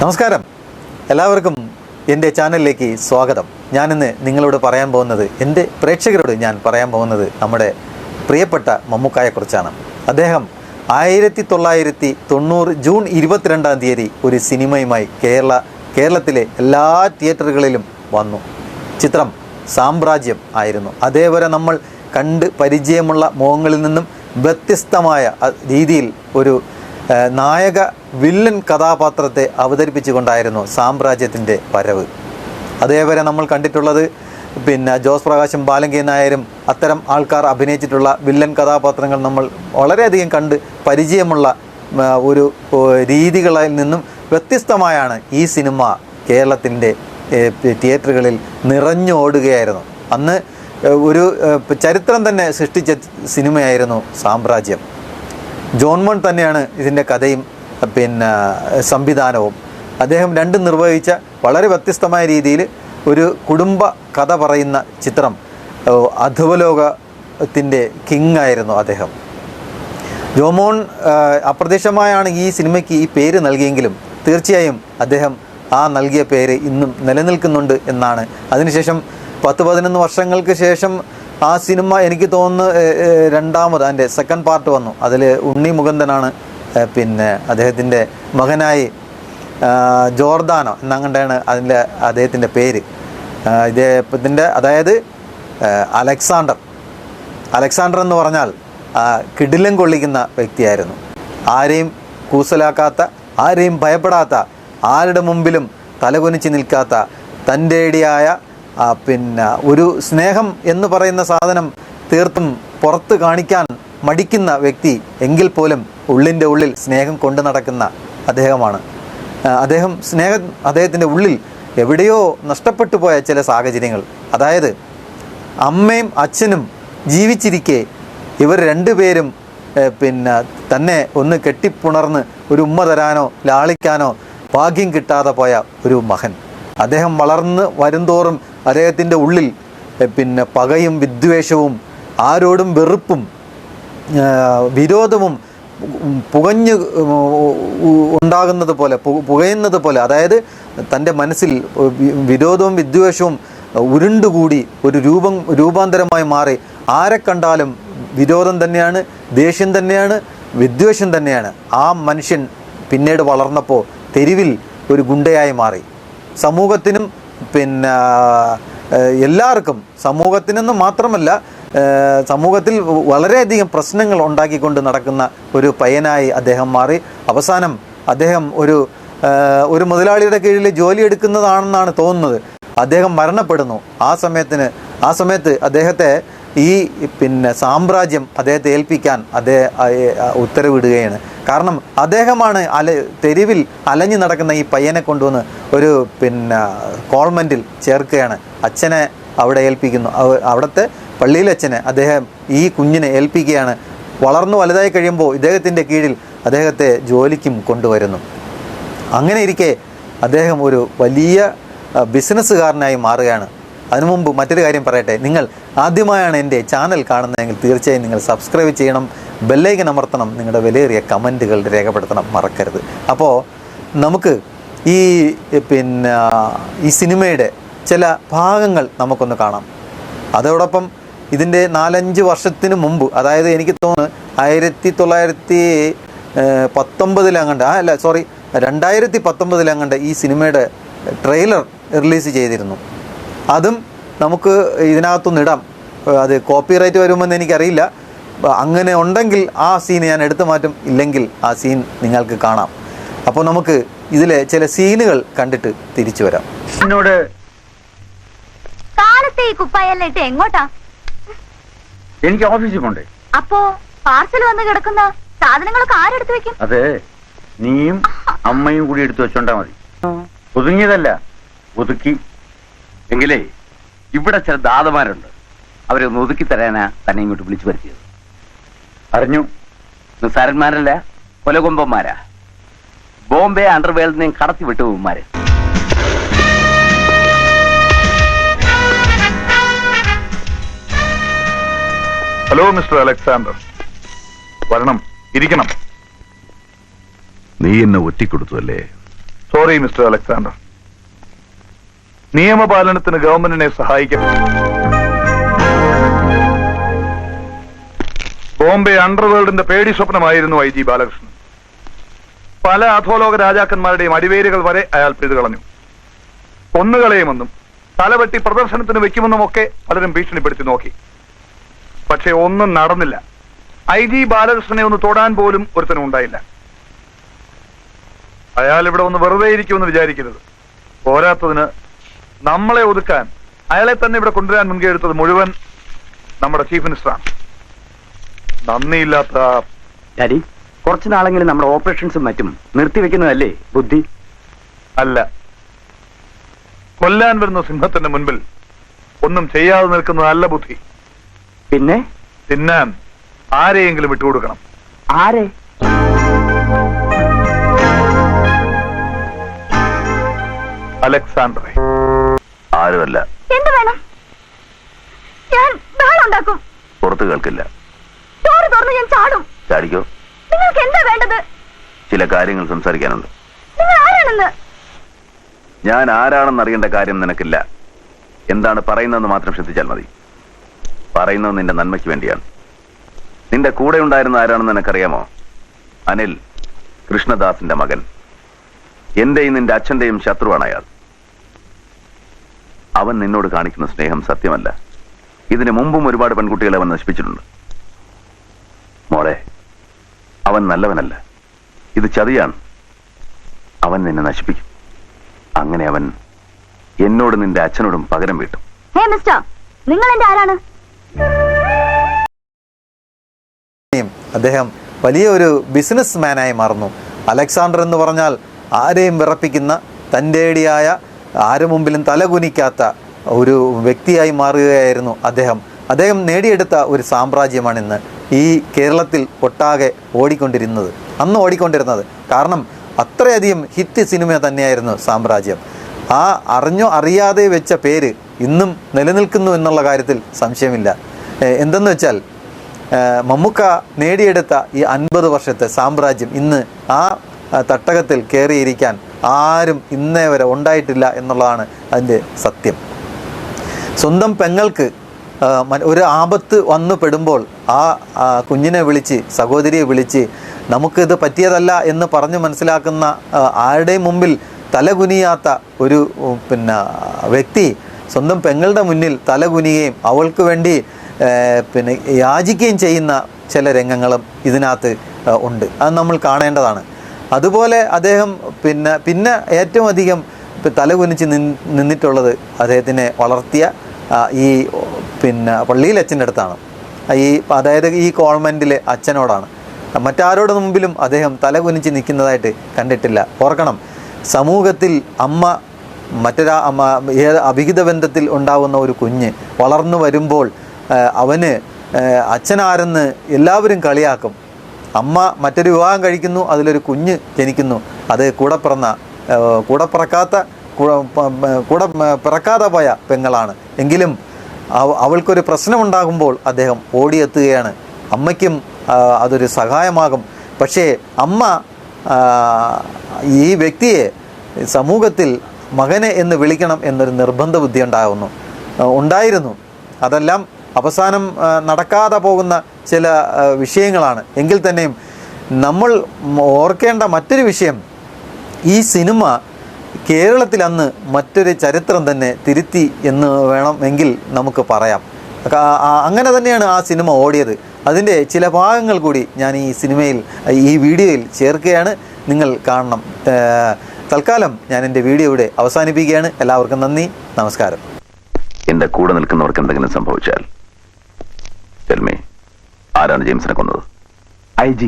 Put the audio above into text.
നമസ്കാരം. എല്ലാവർക്കും എന്റെ ചാനലിലേക്ക് സ്വാഗതം. ഞാനിന്ന് നിങ്ങളോട് പറയാൻ പോകുന്നത് എന്റെ പ്രേക്ഷകരോട് ഞാൻ പറയാൻ പോകുന്നത് നമ്മുടെ പ്രിയപ്പെട്ട മമ്മൂക്കായെക്കുറിച്ചാണ്. അദ്ദേഹം ആയിരത്തി തൊള്ളായിരത്തി തൊണ്ണൂറ് ജൂൺ ഇരുപത്തിരണ്ടാം തീയതി ഒരു സിനിമയുമായി കേരള കേരളത്തിലെ എല്ലാ തിയേറ്ററുകളിലും വന്നു. ചിത്രം സാമ്രാജ്യം ആയിരുന്നു. അതേവരെ നമ്മൾ കണ്ട് പരിചയമുള്ള മുഖങ്ങളിൽ നിന്നും വ്യത്യസ്തമായ രീതിയിൽ ഒരു നായക വില്ലൻ കഥാപാത്രത്തെ അവതരിപ്പിച്ചുകൊണ്ടായിരുന്നു സാമ്രാജ്യത്തിന്റെ വരവ്. അതേവരെ നമ്മൾ കണ്ടിട്ടുള്ളത് പിന്നെ ജോസ് പ്രകാശും ബാലങ്കി നായരും അത്തരം ആൾക്കാർ അഭിനയിച്ചിട്ടുള്ള വില്ലൻ കഥാപാത്രങ്ങൾ നമ്മൾ വളരെയധികം കണ്ട് പരിചയമുള്ള ഒരു രീതികളിൽ നിന്നും വ്യത്യസ്തമായാണ് ഈ സിനിമ കേരളത്തിന്റെ തിയേറ്ററുകളിൽ നിറഞ്ഞോടുകയായിരുന്നു അന്ന് ഒരു ചരിത്രം തന്നെ സൃഷ്ടിച്ച സിനിമയായിരുന്നു സാമ്രാജ്യം. ജോൺ മോൺ തന്നെയാണ് ഇതിന്റെ കഥയും പിന്നെ സംവിധാനവും. അദ്ദേഹം രണ്ടും നിർവഹിച്ച വളരെ വ്യത്യസ്തമായ രീതിയിൽ ഒരു കുടുംബ കഥ പറയുന്ന ചിത്രം അധുവലോകത്തിന്റെ കിങ് ആയിരുന്നു അദ്ദേഹം. ജോമോൺ അപ്രതീക്ഷമായാണ് ഈ സിനിമയ്ക്ക് ഈ പേര് നൽകിയെങ്കിലും തീർച്ചയായും അദ്ദേഹം ആ നൽകിയ പേര് ഇന്നും നിലനിൽക്കുന്നുണ്ട് എന്നാണ്. അതിനുശേഷം പത്ത് പതിനൊന്ന് വർഷങ്ങൾക്ക് ശേഷം ആ സിനിമ എനിക്ക് തോന്നുന്നു രണ്ടാമത് അതിന്റെ സെക്കൻഡ് പാർട്ട് വന്നു. അതിൽ ഉണ്ണി മുകുന്ദനാണ് പിന്നെ അദ്ദേഹത്തിന്റെ മകനായി ജോർദാനോ എന്നങ്ങണ്ടാണ് അതിന്റെ അദ്ദേഹത്തിന്റെ പേര്. ഇദ്ദേഹത്തിന്റെ അതായത് അലക്സാണ്ടർ. അലക്സാണ്ടർ എന്ന് പറഞ്ഞാൽ കിടിലം കൊള്ളിക്കുന്ന വ്യക്തിയായിരുന്നു. ആരെയും കൂസലാക്കാത്ത ആരെയും ഭയപ്പെടാത്ത ആരുടെ മുമ്പിലും തലകുനിച്ച് നിൽക്കാത്ത തന്റെ ഇടിയായ ആ, പിന്നെ ഒരു സ്നേഹം എന്ന് പറയുന്ന സാധനം തീർത്തും പുറത്ത് കാണിക്കാൻ മടിക്കുന്ന വ്യക്തി എങ്കിൽ പോലും ഉള്ളിന്റെ ഉള്ളിൽ സ്നേഹം കൊണ്ടു നടക്കുന്ന അദ്ദേഹമാണ്. അദ്ദേഹം സ്നേഹം അദ്ദേഹത്തിന്റെ ഉള്ളിൽ എവിടെയോ നഷ്ടപ്പെട്ടു പോയ ചില സാഹചര്യങ്ങൾ. അതായത് അമ്മയും അച്ഛനും ജീവിച്ചിരിക്കെ ഇവർ രണ്ടുപേരും പിന്നെ തന്നെ ഒന്ന് കെട്ടിപ്പുണർന്ന് ഒരു ഉമ്മ തരാനോ ലാളിക്കാനോ ഭാഗ്യം കിട്ടാതെ പോയ ഒരു മകൻ. അദ്ദേഹം വളർന്ന് വരുംതോറും അദ്ദേഹത്തിന്റെ ഉള്ളിൽ പിന്നെ പകയും വിദ്വേഷവും ആരോടും വെറുപ്പും വിരോധവും പുകഞ്ഞ് ഉണ്ടാകുന്നത് പോലെ പുകയുന്നത് പോലെ അതായത് തന്റെ മനസ്സിൽ വിരോധവും വിദ്വേഷവും ഉരുണ്ടുകൂടി ഒരു രൂപം രൂപാന്തരമായി മാറി. ആരെ കണ്ടാലും വിരോധം തന്നെയാണ് ദേഷ്യം തന്നെയാണ് വിദ്വേഷം തന്നെയാണ്. ആ മനുഷ്യൻ പിന്നീട് വളർന്നപ്പോൾ തെരുവിൽ ഒരു ഗുണ്ടയായി മാറി. സമൂഹത്തിനും പിന്നെ എല്ലാവർക്കും സമൂഹത്തിനെന്ന് മാത്രമല്ല സമൂഹത്തിൽ വളരെയധികം പ്രശ്നങ്ങൾ ഉണ്ടാക്കിക്കൊണ്ട് നടക്കുന്ന ഒരു പയ്യനായി അദ്ദേഹം മാറി. അവസാനം അദ്ദേഹം ഒരു ഒരു മുതലാളിയുടെ കീഴിൽ ജോലി എടുക്കുന്നതാണെന്നാണ് തോന്നുന്നത്. അദ്ദേഹം മരണപ്പെടുന്നു. ആ സമയത്തിന് ആ സമയത്ത് അദ്ദേഹത്തെ ഈ പിന്നെ സാമ്രാജ്യം അദ്ദേഹത്തെ ഏൽപ്പിക്കാൻ അദ്ദേഹം ഉത്തരവിടുകയാണ്. കാരണം അദ്ദേഹമാണ് അല തെരുവിൽ അലഞ്ഞു നടക്കുന്ന ഈ പയ്യനെ കൊണ്ടുവന്ന് ഒരു പിന്നെ കോൾമെന്റിൽ ചേർക്കുകയാണ്. അച്ഛനെ അവിടെ ഏൽപ്പിക്കുന്നു. അവിടുത്തെ പള്ളിയിലെ അച്ഛനെ അദ്ദേഹം ഈ കുഞ്ഞിനെ ഏൽപ്പിക്കുകയാണ്. വളർന്നു വലുതായി കഴിയുമ്പോൾ ഇദ്ദേഹത്തിന്റെ കീഴിൽ അദ്ദേഹത്തെ ജോലിക്കും കൊണ്ടുവരുന്നു. അങ്ങനെ ഇരിക്കെ അദ്ദേഹം ഒരു വലിയ ബിസിനസ്സുകാരനായി മാറുകയാണ്. അതിനു മുമ്പ് മറ്റൊരു കാര്യം പറയട്ടെ. നിങ്ങൾ ആദ്യമായാണ് എന്റെ ചാനൽ കാണുന്നതെങ്കിൽ തീർച്ചയായും നിങ്ങൾ സബ്സ്ക്രൈബ് ചെയ്യണം. ബെല്ലൈക്കൻ അമർത്തണം. നിങ്ങളുടെ വിലയേറിയ കമന്റുകൾ രേഖപ്പെടുത്തണം. മറക്കരുത്. അപ്പോൾ നമുക്ക് ഈ പിന്നെ ഈ സിനിമയുടെ ചില ഭാഗങ്ങൾ നമുക്കൊന്ന് കാണാം. അതോടൊപ്പം ഇതിന്റെ നാലഞ്ച് വർഷത്തിന് മുമ്പ് അതായത് എനിക്ക് തോന്നുന്നു ആയിരത്തി തൊള്ളായിരത്തി പത്തൊമ്പതിലങ്ങണ്ട് ആ അല്ല സോറി രണ്ടായിരത്തി പത്തൊമ്പതിലങ്ങണ്ട് ഈ സിനിമയുടെ ട്രെയിലർ റിലീസ് ചെയ്തിരുന്നു. അതും നമുക്ക് ഇതിനകത്തൊന്ന് ഇടാം. അത് കോപ്പിറൈറ്റ് വരുമെന്ന് എനിക്കറിയില്ല. അങ്ങനെ ഉണ്ടെങ്കിൽ ആ സീൻ ഞാൻ എടുത്തു മാറ്റും. ഇല്ലെങ്കിൽ ആ സീൻ നിങ്ങൾക്ക് കാണാം. അപ്പോൾ നമുക്ക് ഇതിലെ ചില സീനുകൾ കണ്ടിട്ട് തിരിച്ചു വരാം. എന്നോട് കാലത്തെ ഈ കുപ്പായെല്ലാം ഇട്ട് എങ്ങോട്ടാ? എനിക്ക് ഓഫീസിൽ പോണ്ടേ. അപ്പോ പാർസൽ വന്ന് കിടക്കുന്ന സാധനങ്ങളൊക്കെ ആരെടുത്ത് വെക്കും? അതെ നീയും അമ്മയും കൂടി എടുത്തു വെച്ചോണ്ടാ മതി. ഒതുങ്ങിയതല്ല ഒതുക്കി എങ്കിലേ ഇവിടെ ചില ദാതമാരുണ്ട് അവരെ ഒന്ന് ഒതുക്കി തരാനാ തന്നെ ഇങ്ങോട്ട് വിളിച്ചു വരുത്തിയത്. അറിഞ്ഞു? നിസ്സാരന്മാരല്ല കൊലകൊമ്പന്മാരാ. ബോംബെ അണ്ടർവേൾഡ് നിന്ന് കടത്തി വിട്ടുമാര് ഹലോ മിസ്റ്റർ അലക്സാണ്ടർ. വരണം ഇരിക്കണം. നീ എന്നെ ഒറ്റിക്കൊടുത്തു അല്ലേ സോറി മിസ്റ്റർ അലക്സാണ്ടർ. നിയമപാലനത്തിന് ഗവൺമെന്റിനെ സഹായിക്കും. ബോംബെ അണ്ടർവേൾഡിന്റെ പേടി സ്വപ്നമായിരുന്നു ഐ ജി ബാലകൃഷ്ണൻ. പല അധോലോക രാജാക്കന്മാരുടെയും അടിവേരുകൾ വരെ അയാൾ പിഴുതു കളഞ്ഞു. കൊന്നുകളയുമെന്നും തലവെട്ടി പ്രദർശനത്തിന് വെക്കുമെന്നും ഒക്കെ പലരും ഭീഷണിപ്പെടുത്തി നോക്കി. പക്ഷെ ഒന്നും നടന്നില്ല. ഐ ജി ബാലകൃഷ്ണനെ ഒന്ന് തൊടാൻ പോലും ഒരുത്തനും ഉണ്ടായില്ല. അയാൾ ഇവിടെ ഒന്ന് വെറുതെ ഇരിക്കുമെന്ന് വിചാരിക്കരുത്. പോരാത്തതിന് നമ്മളെ ഒതുക്കാൻ അയാളെ തന്നെ ഇവിടെ കൊണ്ടുവരാൻ മുൻകൈ എടുത്തത് മുഴുവൻ നമ്മുടെ ചീഫ് മിനിസ്റ്ററാണ്. നന്ദിയില്ലാത്ത ഡാഡി കുറച്ചു നാളെങ്കിലും നമ്മുടെ ഓപ്പറേഷൻസും മറ്റും നിർത്തിവെക്കുന്നതല്ലേ ബുദ്ധി? അല്ല. കൊല്ലാൻ വരുന്ന സിംഹത്തിന്റെ മുൻപിൽ ഒന്നും ചെയ്യാതെ നിൽക്കുന്നതല്ല ബുദ്ധി. പിന്നെ? തിന്നാൻ ആരെയെങ്കിലും വിട്ടുകൊടുക്കണം. ആരെ? അലക്സാണ്ടറെ. ആരുമല്ല. എന്ത് വേണം? ഞാൻ ബഹളം ഉണ്ടാക്കും. പുറത്ത് കേൾക്കില്ല. ചോറ് തുറന്ന് ഞാൻ ചാടും. ചാടിക്കോ? നിങ്ങൾക്ക് എന്താ വേണ്ടത്? ചില കാര്യങ്ങൾ സംസാരിക്കാനുണ്ട്. നിങ്ങൾ ആരാണെന്ന്? ഞാൻ ആരാണെന്ന് അറിയേണ്ട കാര്യം നിനക്കില്ല. എന്താണ് പറയുന്നതെന്ന് മാത്രം ശ്രദ്ധിച്ചാൽ മതി. പറയുന്നത് നിന്റെ നന്മയ്ക്ക് വേണ്ടിയാണ്. നിന്റെ കൂടെ ഉണ്ടായിരുന്ന ആരാണെന്ന് നിനക്കറിയാമോ? അനിൽ കൃഷ്ണദാസിന്റെ മകൻ. എന്റെയും നിന്റെ അച്ഛന്റെയും ശത്രുവാണ് അയാൾ. അവൻ നിന്നോട് കാണിക്കുന്ന സ്നേഹം സത്യമല്ല. ഇതിനു മുമ്പും ഒരുപാട് പെൺകുട്ടികളെ അവൻ നശിപ്പിച്ചിട്ടുണ്ട്. മോളെ അവൻ നല്ലവനല്ല. ഇത് ചതിയാണ്. അവൻ നിന്നെ നശിപ്പിക്കും. അങ്ങനെ അവൻ എന്നോട് നിന്റെ അച്ഛനോടും പകരം വീട്ടും. ഹേ മിസ്റ്റർ നിങ്ങൾ എന്റെ ആരാണ്? അദ്ദേഹം വലിയ ഒരു ബിസിനസ് മാനായി മാറുന്നു. അലക്സാണ്ടർ എന്ന് പറഞ്ഞാൽ ആരെയും വിറപ്പിക്കുന്ന തന്റെടിയായ ആരു മുമ്പിലും തലകുനിക്കാത്ത ഒരു വ്യക്തിയായി മാറുകയായിരുന്നു അദ്ദേഹം. അദ്ദേഹം നേടിയെടുത്ത ഒരു സാമ്രാജ്യമാണിന്ന് ഈ കേരളത്തിൽ ഒട്ടാകെ ഓടിക്കൊണ്ടിരുന്നത് അന്ന് ഓടിക്കൊണ്ടിരുന്നത്. കാരണം അത്രയധികം ഹിറ്റ് സിനിമ തന്നെയായിരുന്നു സാമ്രാജ്യം. ആ അറിഞ്ഞോ അറിയാതെ വെച്ച പേര് ഇന്നും നിലനിൽക്കുന്നു എന്നുള്ള കാര്യത്തിൽ സംശയമില്ല. എന്തെന്ന് വെച്ചാൽ മമ്മൂക്ക നേടിയെടുത്ത ഈ അൻപത് വർഷത്തെ സാമ്രാജ്യം ഇന്ന് ആ, തട്ടകത്തിൽ കയറിയിരിക്കാൻ ആരും ഇന്നേ വരെ ഉണ്ടായിട്ടില്ല എന്നുള്ളതാണ് അതിന്റെ സത്യം. സ്വന്തം പെങ്ങൾക്ക് ഒരു ആപത്ത് വന്നു പെടുമ്പോൾ ആ കുഞ്ഞിനെ വിളിച്ച് സഹോദരിയെ വിളിച്ച് നമുക്കിത് പറ്റിയതല്ല എന്ന് പറഞ്ഞ് മനസ്സിലാക്കുന്ന ആരുടെയും മുമ്പിൽ തലകുനിയാത്ത ഒരു പിന്നെ വ്യക്തി സ്വന്തം പെങ്ങളുടെ മുന്നിൽ തലകുനിയുകയും അവൾക്ക് വേണ്ടി പിന്നെ യാചിക്കുകയും ചെയ്യുന്ന ചില രംഗങ്ങളും ഇതിനകത്ത് ഉണ്ട്. അത് നമ്മൾ കാണേണ്ടതാണ്. അതുപോലെ അദ്ദേഹം പിന്നെ പിന്നെ ഏറ്റവും അധികം തലകുനിച്ച് നിന്നിട്ടുള്ളത് അദ്ദേഹത്തിനെ വളർത്തിയ ഈ പിന്നെ പള്ളിയിൽ അച്ഛന്റെ അടുത്താണ്. ഈ അതായത് ഈ കോൺവെന്റിലെ അച്ഛനോടാണ്. മറ്റാരോട് മുമ്പിലും അദ്ദേഹം തലകുനിച്ച് നിൽക്കുന്നതായിട്ട് കണ്ടിട്ടില്ല. ഓർക്കണം സമൂഹത്തിൽ അമ്മ മറ്റൊരാ അമ്മ ഏത് അഭിഹിത ബന്ധത്തിൽ ഉണ്ടാവുന്ന ഒരു കുഞ്ഞ് വളർന്നു വരുമ്പോൾ അവന് അച്ഛനാരെന്ന് എല്ലാവരും കളിയാക്കും. അമ്മ മറ്റൊരു വിവാഹം കഴിക്കുന്നു അതിലൊരു കുഞ്ഞ് ജനിക്കുന്നു. അത് കൂടെ പിറന്ന കൂടെ പിറക്കാത്ത കൂടെ പിറക്കാതെ പോയ പെങ്ങളാണ്. എങ്കിലും അവ- അവൾക്കൊരു പ്രശ്നമുണ്ടാകുമ്പോൾ അദ്ദേഹം ഓടിയെത്തുകയാണ്. അമ്മയ്ക്കും അതൊരു സഹായമാകും. പക്ഷേ അമ്മ ഈ വ്യക്തിയെ സമൂഹത്തിൽ മകനെ എന്ന് വിളിക്കണം എന്നൊരു നിർബന്ധ ബുദ്ധി ഉണ്ടാകുന്നു ഉണ്ടായിരുന്നു. അതെല്ലാം അവസാനം നടക്കാതെ പോകുന്ന ചില വിഷയങ്ങളാണ്. എങ്കിൽ തന്നെയും നമ്മൾ ഓർക്കേണ്ട മറ്റൊരു വിഷയം ഈ സിനിമ കേരളത്തിൽ അന്ന് മറ്റൊരു ചരിത്രം തന്നെ തിരുത്തി എന്ന് വേണം വേണമെങ്കിൽ നമുക്ക് പറയാം. അങ്ങനെ തന്നെയാണ് ആ സിനിമ ഓടിയത്. അതിന്റെ ചില ഭാഗങ്ങൾ കൂടി ഞാൻ ഈ സിനിമയിൽ ഈ വീഡിയോയിൽ ചേർക്കുകയാണ്. നിങ്ങൾ കാണണം. തൽക്കാലം ഞാൻ എന്റെ വീഡിയോ ഇവിടെ അവസാനിപ്പിക്കുകയാണ്. എല്ലാവർക്കും നന്ദി. നമസ്കാരം. എന്റെ കൂടെ നിൽക്കുന്നവർക്ക് എന്തെങ്കിലും സംഭവിച്ചാൽ ചെൽമേ ആരാണ് ജെയിംസിനെ കൊന്നത്? I G.